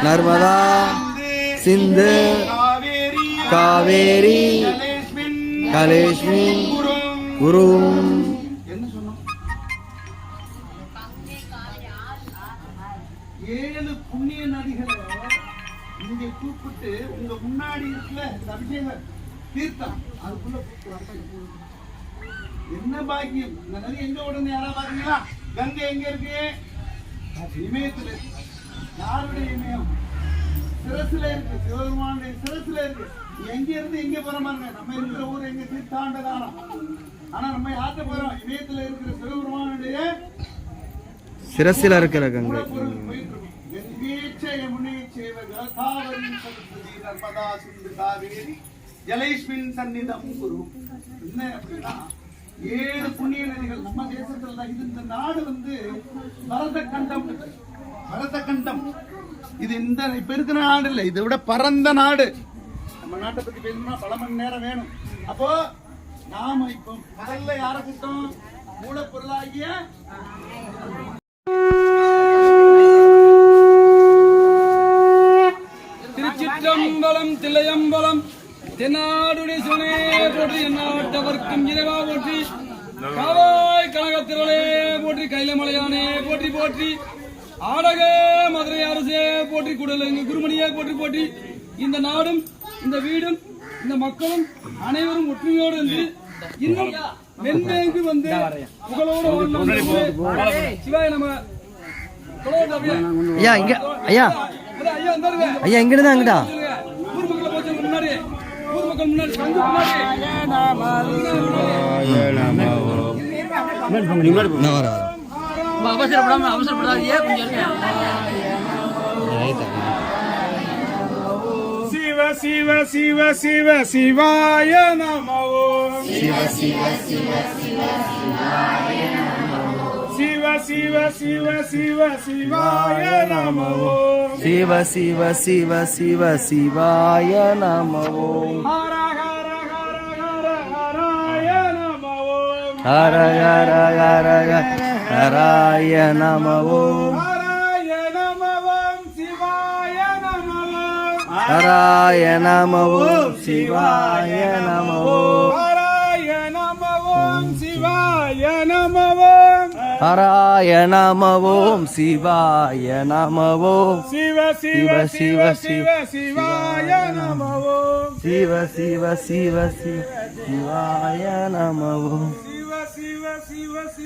நர்மதா சிந்து காவேரி கலேஷ்மி குரு ஏழு புண்ணிய நதிகளை இங்க கூப்பிட்டு உங்க முன்னாடி இருக்குல்ல இந்த அபிஷேக தீர்த்தம் அதுக்குள்ள கூப்பிட்டு என்ன பாக்கியம்? இந்த நதி எங்க உடனே யாரா பாத்தீங்களா? கங்கை எங்க இருக்கு? இமயத்துல. இருக்கு. யாருடைய இமயம் சிரசுல இருக்கு சிவபெருமானுடைய சிரசுல இருக்கு. எங்க இருந்து எங்க போற பாருங்க? நம்ம இருக்கிற ஊர் எங்க தீர்த்தாண்ட தானம் ஆனா நம்ம யார்கிட்ட போறோம்? இமயத்துல இருக்கிற சிவபெருமானுடைய சிரசில் இருக்கிற கங்கை. நர்மதா சிந்து காவேரி ஜலைஸ்மின் சந்நிதம் குரு. என்ன அப்படின்னா ஏழு புண்ணிய நதிகள் நம்ம தேசத்துல இந்த நாடு வந்து பரத கண்டம் பரத கண்டம் இது இந்த இப்ப இருக்கிற நாடு இல்ல இதை விட பரந்த நாடு. நம்ம நாட்டை பத்தி பேசணும்னா பல மணி நேரம் வேணும். அப்போ நாம இப்போ முதல்ல யார கூட்டம் மூலப்பொருளாகிய திருச்சிற்றம்பலம் தில்லையம்பலம் தென்னாடுடைய சிவனே போற்றி என்னாட்டவர்க்கும் இறைவா போற்றி காவாய் கழகத்திரளே போற்றி கைலமலையானே போற்றி போற்றி. ஆடக மதுரை அரசே போற்றி குடலங்கு குருமணியே போற்றி போற்றி. இந்த நாடும் இந்த வீடும் இந்த மக்களும் அனைவரும் ஒற்றுமையோடு இருந்து இன்னும் மென்மேங்கு வந்து புகழோடு சிவாய நம்ம. ஐயா இங்க ஐயா. ஐயா வந்தாருங்க ஐயா இங்கிட்டு தான் அங்கிட்டா ஊர் மக்களை போச்சு முன்னாடி. ஊர் மக்கள் முன்னாடி சங்கு முன்னாடி. நான் வரேன் வரேன். அவசரப்படாம அவசரப்படாதீங்க கொஞ்சம் இருங்க சிவ சிவ சிவ சிவ சிவாய நமோ சிவ சிவ சிவ சிவ சிவாய நமோ சிவ சிவ சிவ சிவ சிவாய நமோ ஹர ஹர ஹர ஹர ஹராய நமோ ஹர ஹர ஹர ஹர ஹராய நமோ ஹராய நமவம் சிவாய நமவம் ஹராய நமோ சிவாய நமோ ஹராய நமவம் சிவாய நமவம் ஹராய நமவோம் சிவாய நமவோம் சிவ சிவ சிவ சிவ சிவாய நமவோம் சிவ சிவ சிவ சிவ சிவாய நமவோம் சிவ சிவ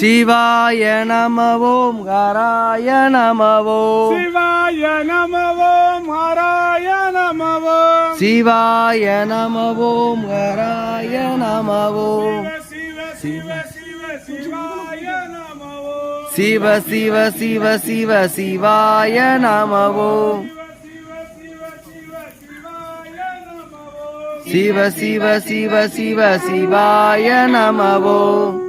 சிவாய நமவோம் ஹராய நமவோம் சிவாய நமவோம் ஹராய நமவோம் சிவாய நமவோம் ஹராய நமவோம் சிவ சிவ சிவ சிவ சிவாய நமவோம் சிவ சிவ சிவ சிவ சிவாய நமவோம்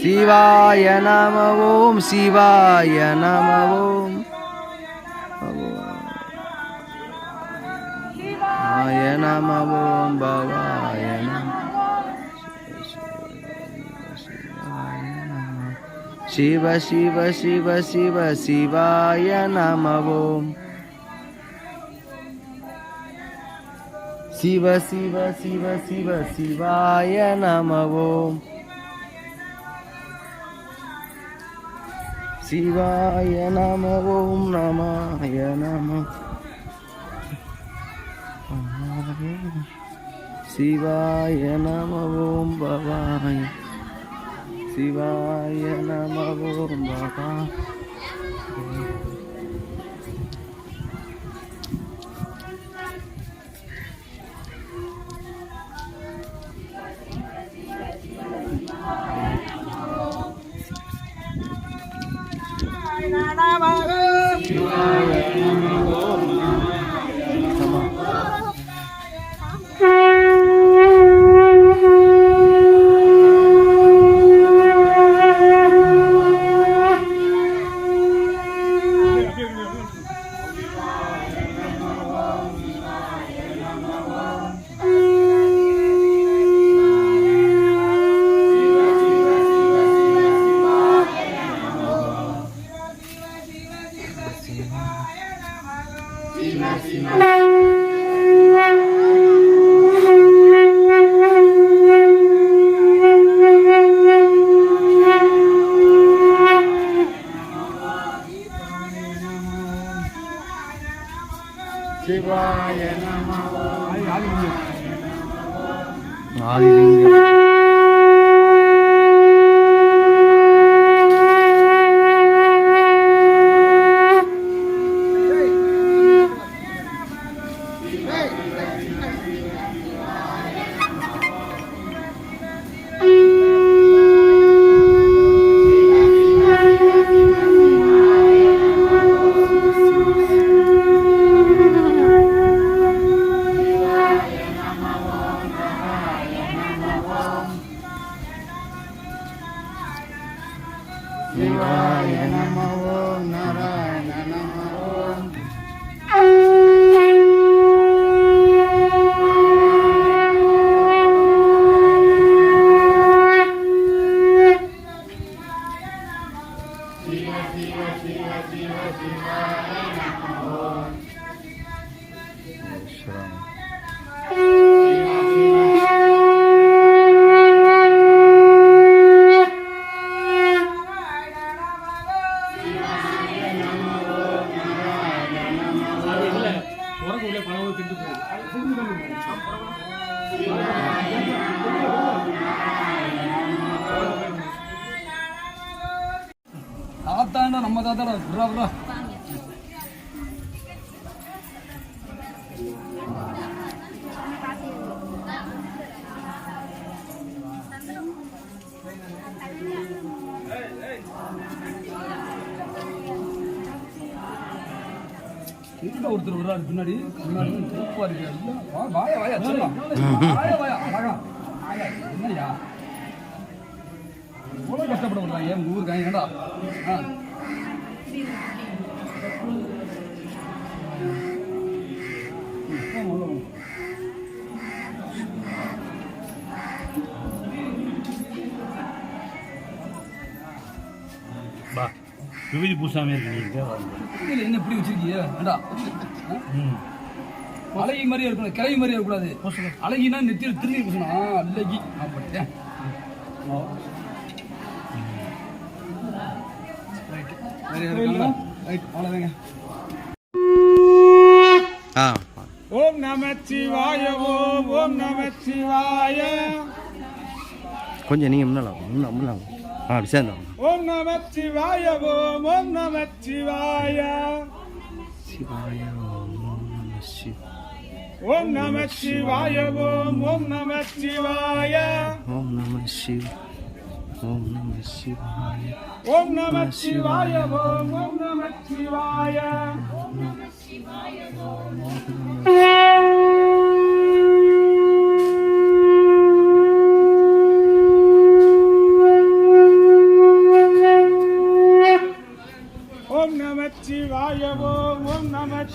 சிவாய நம ஓம் சிவாய நம ஓம். ஆய நம ஓம் பவாய சிவ சிவ சிவ சிவ சிவாய நம ஓம். சிவ சிவ சிவ சிவ சிவாய நம ஓம். சிவாய நம ஓம் நமாய நம. சிவாய நம ஓம் பவாய. சிவாய நம ஓம் பவா शिवाय नमः आदि लिंग தடா தடா புறா புறா எங்க ஒருத்தர் வர்றாரு பின்னாடி. முன்னாடி திருப்பா இருக்காரு. வாய அழகா. என்னையா? இவ்வளோ கஷ்டப்பட முடியல என் ஊருக்காங்க ஏண்டா ஆ. விபதி பூசாமி இருக்கு என்ன இப்படி வச்சிருக்கீங்க வேண்டாம் ம். அழகி மாதிரி இருக்கணும் கிளவி மாதிரி இருக்கக்கூடாது. அழகினா நெத்தியில் திரும்பி பூசணும். அல்லகி அப்படியே? அவ்வளோதாங்க ஆ. ஓம் நமச்சிவாய ஓம் ஓம் நமச்சிவாய கொஞ்சம் நீங்கள் முன்னாள் முன்னாள் முன்னாள் ஆ அப்படி சேர்ந்தோம் ஓம் நம சிவாய ஓம் ஓம் நம சிவாய சிவாய ஓம் ஓம் நம சிவாய ஓம் நம சிவாய ஓம் ஓம் நம சிவாய ஓம் நம சிவாய ஓம் நம சிவாய ஓம் நம சிவாய ஓம் ஓம் நம சிவாய ஓம் நம சிவாய ஓம் ஓம் நம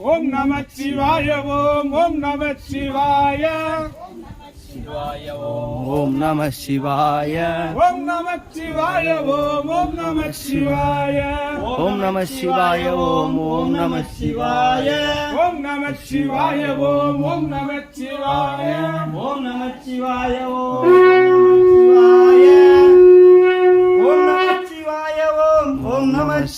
ஓம் நம சிவாய ஓம் ஓம் நம சிவாய ஓம் நம சிவாய ஓம் நம சிவாய ஓம் ஓம் நம சிவாய ஓம் நம சிவாய ஓம் ஓம் நம சிவாய ஓம் நம சிவாய ஓம் ஓம் நம சிவாய ஓம் நம சிவாய ஓம் ஓம்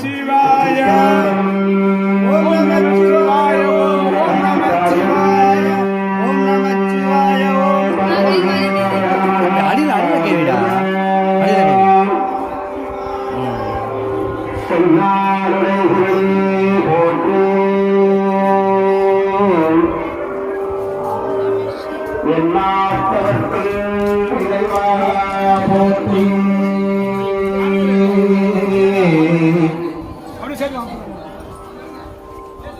சிவாய ஓம் அடியில் அடியில் கேவிடா அடியில் கேவி போற்றி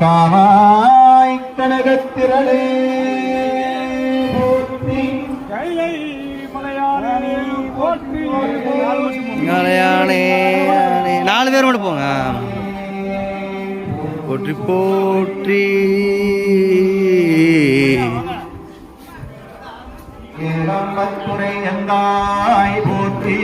காவாய் கனகத்திரளே போற்றி கைலை மலையாளே. போற்றி நாலு பேர் மட்டும் போங்க. போற்றி போற்றி. அம்பத்துறை எங்காய் போற்றி.